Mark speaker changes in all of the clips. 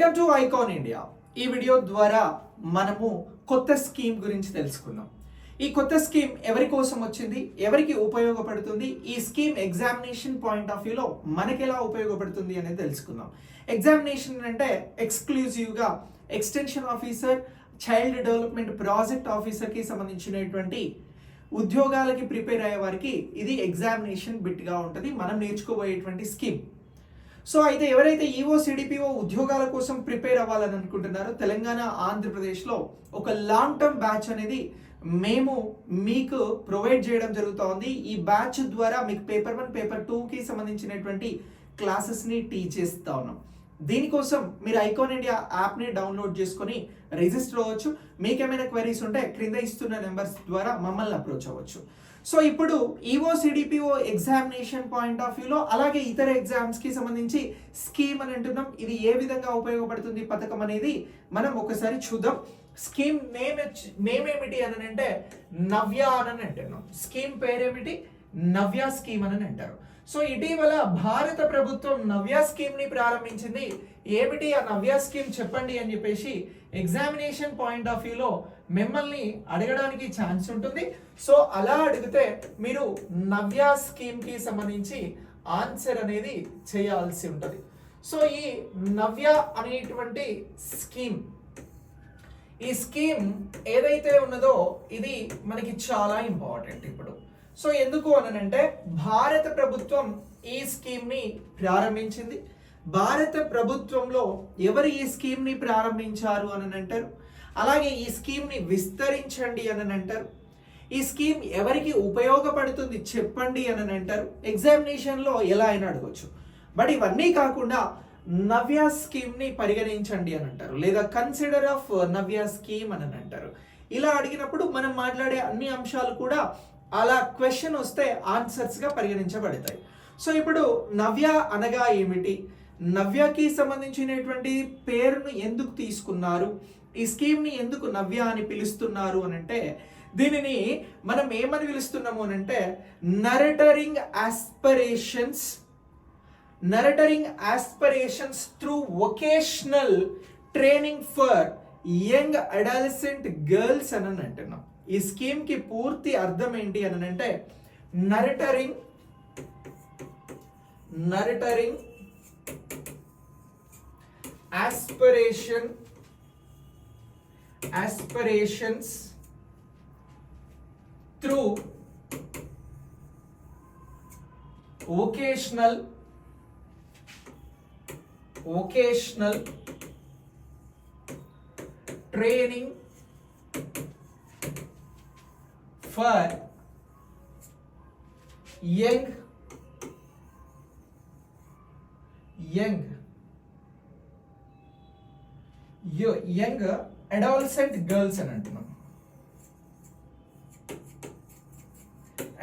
Speaker 1: Welcome to Icon India ఈ video ద్వారా మనము కొత్త స్కీమ్ గురించి తెలుసుకుందాం. ఈ కొత్త స్కీమ్ ఎవరి కోసం వచ్చింది? ఎవరికి ఉపయోగపడుతుంది? ఈ స్కీమ్ ఎగ్జామినేషన్ పాయింట్ ఆఫ్ వ్యూలో మనకి ఎలా ఉపయోగపడుతుంది అనేది తెలుసుకుందాం. ఎగ్జామినేషన్ అంటే ఎక్స్క్లూజివ్గా extension officer child development project ఆఫీసర్కి సంబంధించినటువంటి ఉద్యోగాలకి ప్రిపేర్ అయ్యే వారికి ఇది ఎగ్జామినేషన్ బిట్గా ఉంటుంది. మనం నేర్చుకోబోయేటువంటి స్కీమ్ సో అయితే ఎవరైతే ఈఓ సిడిపిఓ ఉద్యోగాల కోసం ప్రిపేర్ అవ్వాలని అనుకుంటున్నారో తెలంగాణ ఆంధ్రప్రదేశ్లో ఒక లాంగ్ టర్మ్ బ్యాచ్ అనేది మేము మీకు ప్రొవైడ్ చేయడం జరుగుతోంది. ఈ బ్యాచ్ ద్వారా మీకు పేపర్ వన్ పేపర్ టూకి సంబంధించినటువంటి క్లాసెస్ని టీచ్ చేస్తూ ఉన్నాం. దీనికోసం మీరు ఐకాన్ ఇండియా యాప్ని డౌన్లోడ్ చేసుకొని రిజిస్టర్ అవ్వచ్చు. మీకేమైనా క్వైరీస్ ఉంటే క్రింద ఇస్తున్న నెంబర్స్ ద్వారా మమ్మల్ని అప్రోచ్ అవ్వచ్చు. సో ఇప్పుడు EO CDPO examination point of వ్యూలో అలాగే ఇతర ఎగ్జామ్స్కి సంబంధించి స్కీమ్ అని అంటున్నాం. ఇది ఏ విధంగా ఉపయోగపడుతుంది పథకం అనేది మనం ఒకసారి చూద్దాం. స్కీమ్ నేమ్ నేమ్ ఏమిటి అని అంటే నవ్య అని అంటున్నాం. స్కీమ్ పేరేమిటి? నవ్య స్కీమ్ అని అంటారు. సో ఇటీవల భారత ప్రభుత్వం నవ్య స్కీమ్ని ప్రారంభించింది. ఏమిటి ఆ నవ్య స్కీమ్ చెప్పండి అని చెప్పేసి ఎగ్జామినేషన్ పాయింట్ ఆఫ్ వ్యూలో మిమ్మల్ని అడగడానికి ఛాన్స్ ఉంటుంది. సో అలా అడిగితే మీరు నవ్య స్కీమ్కి సంబంధించి ఆన్సర్ అనేది చేయాల్సి ఉంటుంది. సో ఈ నవ్య అనేటువంటి స్కీమ్ ఈ స్కీమ్ ఏదైతే ఉన్నదో ఇది మనకి చాలా ఇంపార్టెంట్ ఇప్పుడు. సో ఎందుకు అనంటే భారత ప్రభుత్వం ఈ స్కీమ్ని ప్రారంభించింది. భారత ప్రభుత్వంలో ఎవరు ఈ స్కీమ్ని ప్రారంభించారు అని అంటారు అలాగే ఈ స్కీమ్ని విస్తరించండి అని అంటారు. ఈ స్కీమ్ ఎవరికి ఉపయోగపడుతుంది చెప్పండి అని అంటారు. ఎగ్జామినేషన్లో ఎలా అయినా అడగచ్చు. బట్ ఇవన్నీ కాకుండా నవ్య స్కీమ్ని పరిగణించండి అని అంటారు. లేదా కన్సిడర్ ఆఫ్ నవ్య స్కీమ్ అని అంటారు. ఇలా అడిగినప్పుడు మనం మాట్లాడే అన్ని అంశాలు కూడా అలా క్వశ్చన్ వస్తే ఆన్సర్స్గా పరిగణించబడతాయి. సో ఇప్పుడు నవ్య అనగా ఏమిటి? నవ్యకి సంబంధించినటువంటి పేరును ఎందుకు తీసుకున్నారు? ఈ స్కీమ్ని ఎందుకు నవ్య అని పిలుస్తున్నారు అని అంటే దీనిని మనం ఏమని పిలుస్తున్నాము అని అంటే nurturing aspirations nurturing aspirations through vocational training for young adolescent girls అని అంటున్నాం. ఈ స్కీమ్కి పూర్తి అర్థం ఏంటి అని అంటే nurturing nurturing aspiration. Aspirations. Through vocational. Vocational. Training. For young young. Young adolescent girls అని అంటున్నాం.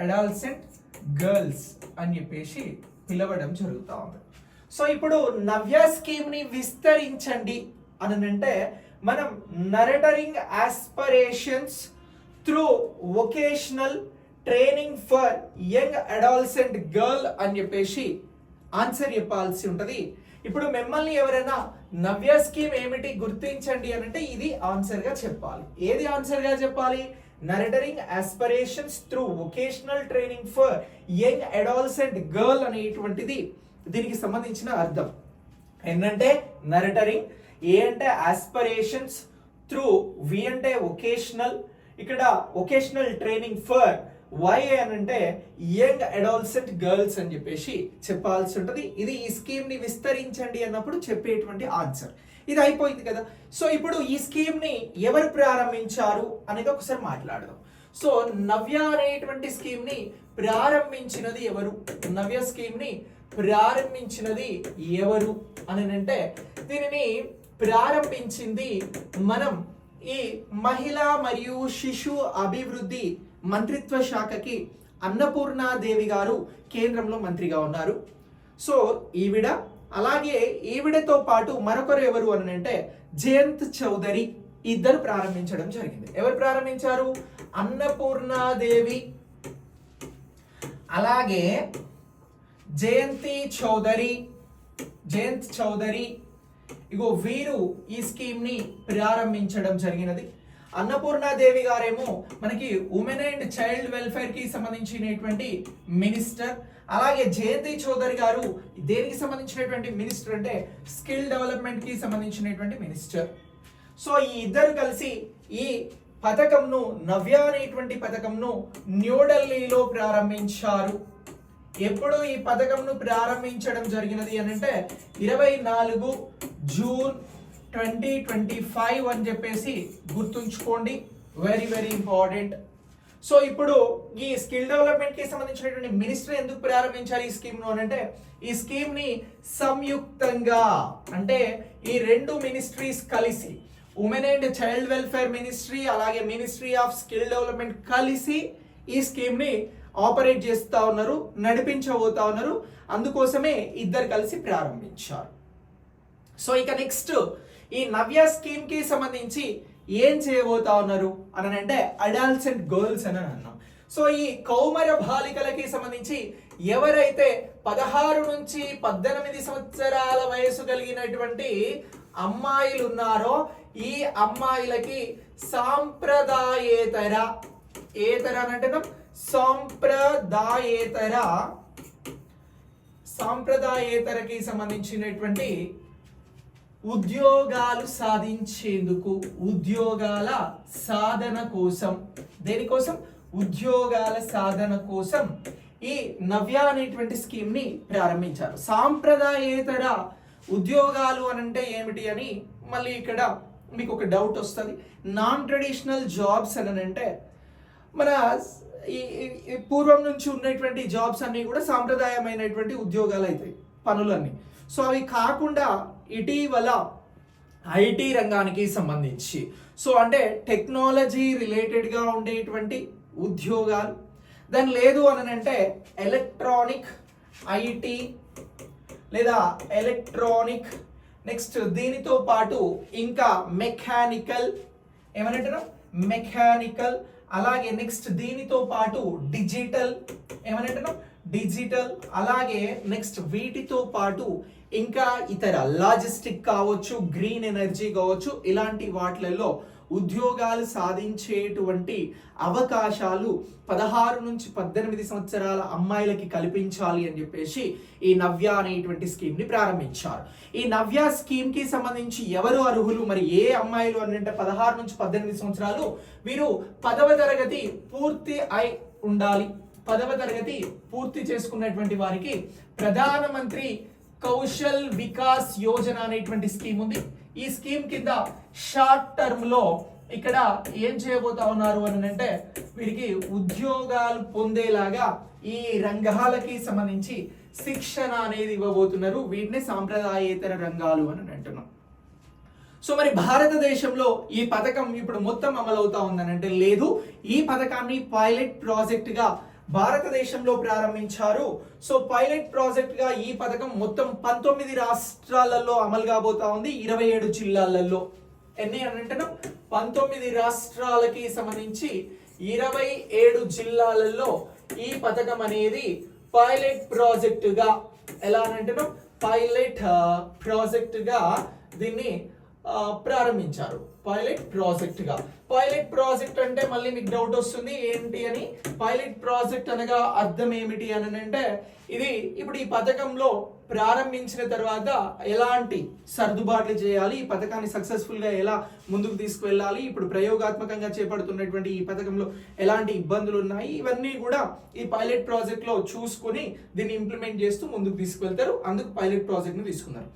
Speaker 1: అడాల్సెంట్ గర్ల్స్ అని చెప్పేసి పిలవడం జరుగుతూ ఉంది. సో ఇప్పుడు నవ్య స్కీమ్ని విస్తరించండి అని అంటే మనం nurturing aspirations through vocational training for young adolescent girl అని చెప్పేసి ఆన్సర్ చెప్పాల్సి ఉంటుంది. ఇప్పుడు మిమ్మల్ని ఎవరైనా నవ్య స్కీమ్ ఏమిటి గుర్తించండి అని అంటే ఇది ఆన్సర్గా చెప్పాలి. ఏది ఆన్సర్గా చెప్పాలి? Nurturing aspirations through vocational training for young adolescent girl అనేటువంటిది దీనికి సంబంధించిన అర్థం. ఏంటంటే నరటరింగ్ ఏ అంటే ఆస్పిరేషన్స్ త్రూ వి అంటే వొకేషనల్ ఇక్కడ వొకేషనల్ ట్రైనింగ్ ఫర్ వై అని అంటే యంగ్ అడాల్సెంట్ గర్ల్స్ అని చెప్పేసి చెప్పాల్సి ఉంటుంది. ఇది ఈ స్కీమ్ని విస్తరించండి అన్నప్పుడు చెప్పేటువంటి ఆన్సర్. ఇది అయిపోయింది కదా. సో ఇప్పుడు ఈ స్కీమ్ని ఎవరు ప్రారంభించారు అనేది ఒకసారి మాట్లాడదాం. సో నవ్య అనేటువంటి స్కీమ్ని ప్రారంభించినది ఎవరు? నవ్య స్కీమ్ని ప్రారంభించినది ఎవరు అని అంటే దీనిని ప్రారంభించింది మనం ఈ మహిళా మరియు శిశు అభివృద్ధి మంత్రిత్వ శాఖకి అన్నపూర్ణాదేవి గారు కేంద్రంలో మంత్రిగా ఉన్నారు. సో ఈవిడ అలాగే ఈవిడతో పాటు మరొకరు ఎవరు అని అంటే జయంత్ చౌదరి ఇద్దరు ప్రారంభించడం జరిగింది. ఎవరు ప్రారంభించారు? అన్నపూర్ణాదేవి. అలాగే జయంతి చౌదరి జయంత్ చౌదరి. ఇగో వీరు ఈ స్కీమ్ని ప్రారంభించడం జరిగినది. అన్నపూర్ణాదేవి గారేమో మనకి ఉమెన్ అండ్ చైల్డ్ వెల్ఫేర్కి సంబంధించినటువంటి మినిస్టర్ అలాగే జయంతి చౌదరి గారు దేనికి సంబంధించినటువంటి మినిస్టర్ అంటే స్కిల్ డెవలప్మెంట్కి సంబంధించినటువంటి మినిస్టర్ సో ఈ ఇద్దరు కలిసి ఈ పథకంను నవ్య అనేటువంటి పథకంను న్యూఢిల్లీలో ప్రారంభించారు. ఎప్పుడు ఈ పథకంను ప్రారంభించడం జరిగినది అని అంటే ఇరవై నాలుగు జూన్ ట్వంటీ ట్వంటీ ఫైవ్ అని చెప్పేసి గుర్తుంచుకోండి. వెరీ వెరీ ఇంపార్టెంట్ సో ఇప్పుడు ఈ స్కిల్ డెవలప్మెంట్కి సంబంధించినటువంటి మినిస్టర్ ఎందుకు ప్రారంభించారు ఈ స్కీమ్ను అని అంటే ఈ స్కీమ్ని సంయుక్తంగా అంటే ఈ రెండు మినిస్ట్రీస్ కలిసి women and child welfare ministry అలాగే మినిస్ట్రీ ఆఫ్ స్కిల్ డెవలప్మెంట్ కలిసి ఈ స్కీమ్ని ఆపరేట్ చేస్తూ ఉన్నారు నడిపించబోతా ఉన్నారు. అందుకోసమే ఇద్దరు కలిసి ప్రారంభించారు. సో ఇక నెక్స్ట్ ఈ నవ్య స్కీమ్కి సంబంధించి ఏం చేయబోతా ఉన్నారు? అని అంటే అండ్ గర్ల్స్ అని అన్నాం. సో ఈ కౌమర బాలికలకి సంబంధించి ఎవరైతే పదహారు నుంచి పద్దెనిమిది సంవత్సరాల వయసు కలిగినటువంటి అమ్మాయిలు ఉన్నారో ఈ అమ్మాయిలకి సాంప్రదాయేతర ఏతర అని అంటే సాంప్రదాయేతర సాంప్రదాయేతరకి సంబంధించినటువంటి ఉద్యోగాలు సాధించేందుకు ఉద్యోగాల సాధన కోసం. దేనికోసం? ఉద్యోగాల సాధన కోసం ఈ నవ్య అనేటువంటి స్కీమ్ని ప్రారంభించారు. సాంప్రదాయేతర ఉద్యోగాలు అని అంటే ఏమిటి అని మళ్ళీ ఇక్కడ మీకు ఒక డౌట్ వస్తుంది. నాన్ ట్రెడిషనల్ జాబ్స్ అని అంటే మన ఈ పూర్వం నుంచి ఉన్నటువంటి జాబ్స్ అన్నీ కూడా సాంప్రదాయమైనటువంటి ఉద్యోగాలు అవుతాయి పనులన్నీ. సో అవి కాకుండా ఇటీవల ఐటీ రంగానికి సంబంధించి. సో అంటే టెక్నాలజీ రిలేటెడ్గా ఉండేటువంటి ఉద్యోగాలు. దాని లేదు అని అంటే ఎలక్ట్రానిక్ ఐటీ లేదా ఎలక్ట్రానిక్ నెక్స్ట్ దీనితో పాటు ఇంకా మెకానికల్ ఏమనంటారు? మెకానికల్ అలాగే నెక్స్ట్ దీనితో పాటు డిజిటల్ ఏమనంటారు? డిజిటల్ అలాగే నెక్స్ట్ వీటితో పాటు ఇంకా ఇతర లాజిస్టిక్ కావచ్చు గ్రీన్ ఎనర్జీ కావచ్చు ఇలాంటి వాటిలలో ఉద్యోగాలు సాధించేటువంటి అవకాశాలు పదహారు నుంచి పద్దెనిమిది సంవత్సరాల అమ్మాయిలకి కల్పించాలి అని చెప్పేసి ఈ నవ్య అనేటువంటి స్కీమ్ని ప్రారంభించారు. ఈ నవ్య స్కీమ్కి సంబంధించి ఎవరు అర్హులు? మరి ఏ అమ్మాయిలు అని అంటే పదహారు నుంచి పద్దెనిమిది సంవత్సరాలు వీరు పదవ తరగతి పూర్తి అయి ఉండాలి. పదవ తరగతి పూర్తి చేసుకున్నటువంటి వారికి ప్రధానమంత్రి కౌశల్ వికాస్ యోజన అనేటువంటి స్కీమ్ ఉంది. ఈ స్కీమ్ కింద షార్ట్ టర్మ్లో ఇక్కడ ఏం చేయబోతా ఉన్నారు అని అంటే వీరికి ఉద్యోగాలు పొందేలాగా ఈ రంగాలకి సంబంధించి శిక్షణ అనేది ఇవ్వబోతున్నారు. వీటిని సాంప్రదాయేతర రంగాలు అని అంటున్నాం. సో మరి భారతదేశంలో ఈ పథకం ఇప్పుడు మొత్తం అమలవుతా ఉందని అంటే లేదు. ఈ పథకాన్ని పైలట్ ప్రాజెక్ట్గా భారతదేశంలో ప్రారంభించారు. సో పైలట్ ప్రాజెక్ట్గా ఈ పథకం మొత్తం పంతొమ్మిది రాష్ట్రాలలో అమలు కాబోతా ఉంది ఇరవై ఏడు జిల్లాలలో. ఎన్ని అని అంటున్నాం పంతొమ్మిది రాష్ట్రాలకి సంబంధించి ఇరవై ఏడు జిల్లాలలో ఈ పథకం అనేది పైలట్ ప్రాజెక్టుగా ఎలా అని అంటున్నాం పైలట్ ప్రాజెక్టుగా దీన్ని uh, ప్రారంభించారు. పైలట్ ప్రాజెక్ట్గా. పైలట్ ప్రాజెక్ట్ అంటే మళ్ళీ మీకు డౌట్ వస్తుంది ఏంటి అని. పైలట్ ప్రాజెక్ట్ అనగా అర్థం ఏమిటి అని అంటే ఇది ఇప్పుడు ఈ పథకంలో ప్రారంభించిన తర్వాత ఎలాంటి సర్దుబాట్లు చేయాలి ఈ పథకాన్ని సక్సెస్ఫుల్గా ఎలా ముందుకు తీసుకువెళ్ళాలి ఇప్పుడు ప్రయోగాత్మకంగా చేపడుతున్నటువంటి ఈ పథకంలో ఎలాంటి ఇబ్బందులు ఉన్నాయి ఇవన్నీ కూడా ఈ పైలట్ ప్రాజెక్ట్లో చూసుకుని చూసుకొని దీన్ని ఇంప్లిమెంట్ చేస్తూ ముందుకు తీసుకువెళ్తారు. అందుకు పైలట్ ప్రాజెక్ట్ని తీసుకున్నారు.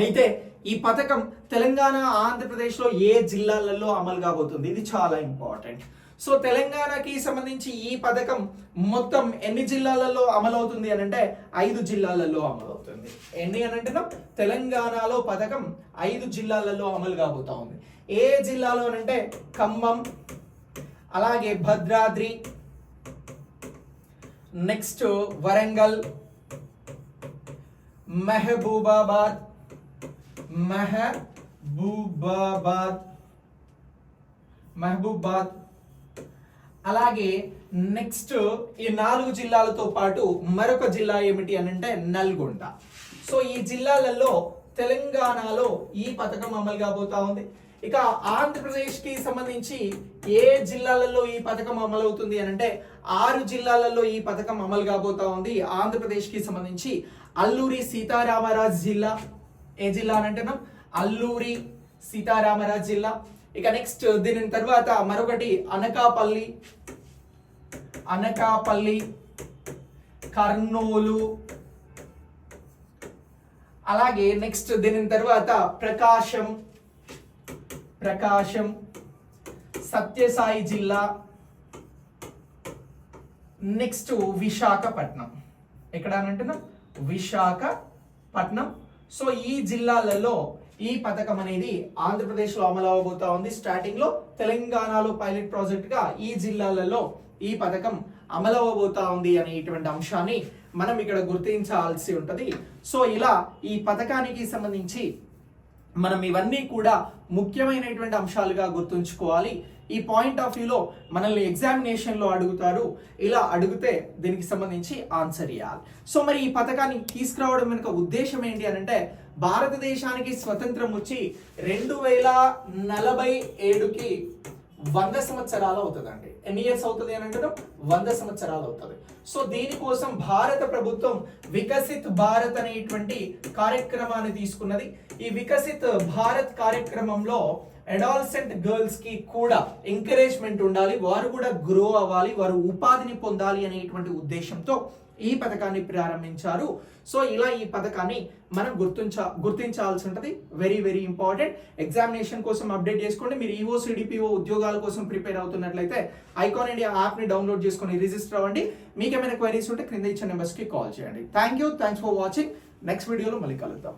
Speaker 1: అయితే ఈ పథకం తెలంగాణ ఆంధ్రప్రదేశ్లో ఏ జిల్లాలలో అమలు కాబోతుంది? ఇది చాలా ఇంపార్టెంట్ సో తెలంగాణకి సంబంధించి ఈ పథకం మొత్తం ఎన్ని జిల్లాలలో అమలవుతుంది అని అంటే ఐదు జిల్లాలలో అమలవుతుంది. ఎన్ని అని అంటే తెలంగాణలో పథకం ఐదు జిల్లాలలో అమలు కాబోతా ఉంది. ఏ జిల్లాలో అని అంటే ఖమ్మం అలాగే భద్రాద్రి నెక్స్ట్ వరంగల్ మెహబూబాబాద్ మెహబూబాబాద్. మహబూబాద్. అలాగే నెక్స్ట్ ఈ నాలుగు జిల్లాలతో పాటు మరొక జిల్లా ఏమిటి అని అంటే నల్గొండ. సో ఈ జిల్లాలలో తెలంగాణలో ఈ పథకం అమలు కాబోతా ఉంది. ఇక ఆంధ్రప్రదేశ్కి సంబంధించి ఏ జిల్లాలలో ఈ పథకం అమలు అవుతుంది అని అంటే ఆరు జిల్లాలలో ఈ పథకం అమలు కాబోతా ఉంది. ఆంధ్రప్రదేశ్కి సంబంధించి అల్లూరి సీతారామరాజు జిల్లా ఏ జిల్లా అని అంటున్నాం? అల్లూరి సీతారామరాజు జిల్లా. ఇక నెక్స్ట్ దీని తర్వాత మరొకటి అనకాపల్లి. అనకాపల్లి కర్నూలు. అలాగే నెక్స్ట్ దీని తర్వాత ప్రకాశం. ప్రకాశం సత్యసాయి జిల్లా. నెక్స్ట్ విశాఖపట్నం. ఎక్కడ అని అంటున్నాం? విశాఖపట్నం. సో ఈ జిల్లాలలో ఈ పథకం అనేది ఆంధ్రప్రదేశ్లో అమలు అవబోతా ఉంది. స్టార్టింగ్లో తెలంగాణలో పైలట్ ప్రాజెక్ట్గా ఈ జిల్లాలలో ఈ పథకం అమలు అవబోతా ఉంది అనేటువంటి అంశాన్ని మనం ఇక్కడ గుర్తించాల్సి ఉంటుంది. సో ఇలా ఈ పథకానికి సంబంధించి మనం ఇవన్నీ కూడా ముఖ్యమైనటువంటి అంశాలుగా గుర్తుంచుకోవాలి. ఈ పాయింట్ ఆఫ్ వ్యూలో మనల్ని ఎగ్జామినేషన్లో అడుగుతారు. ఇలా అడిగితే దీనికి సంబంధించి ఆన్సర్ ఇవ్వాలి సో మరి ఈ పథకాన్ని తీసుకురావడం వెనుక ఉద్దేశం ఏంటి అని అంటే భారతదేశానికి స్వతంత్రం వచ్చి రెండు వేల నలభై ఏడుకి వంద సంవత్సరాలు అవుతుందండి. ఎన్ని ఇయర్స్ అవుతుంది అని అంటున్నాం? వంద సంవత్సరాలు అవుతుంది. సో దీనికోసం భారత ప్రభుత్వం వికసిత్ భారత్ అనేటువంటి కార్యక్రమాన్ని తీసుకున్నది. ఈ వికసిత్ భారత్ కార్యక్రమంలో అడాల్సెంట్ గర్ల్స్కి కూడా ఎంకరేజ్మెంట్ ఉండాలి. వారు కూడా గ్రో అవ్వాలి. వారు ఉపాధిని పొందాలి అనేటువంటి ఉద్దేశంతో ఈ పథకాన్ని ప్రారంభించారు. సో ఇలా ఈ పథకాన్ని మనం గుర్తించా గుర్తించాల్సి ఉంటుంది వెరీ వెరీ ఇంపార్టెంట్ ఎగ్జామినేషన్ కోసం అప్డేట్ చేసుకోండి. మీరు ఈవో సిడిపిఓ ఉద్యోగాల కోసం ప్రిపేర్ అవుతున్నట్లయితే ఐకాన్ ఇండియా యాప్ని డౌన్లోడ్ చేసుకొని రిజిస్టర్ అవ్వండి. మీకు ఏమైనా క్వైరీస్ ఉంటే క్రింద ఇచ్చిన నెంబర్స్కి కాల్ చేయండి. Thank you thanks for watching next వీడియోలో మళ్ళీ కలుద్దాం.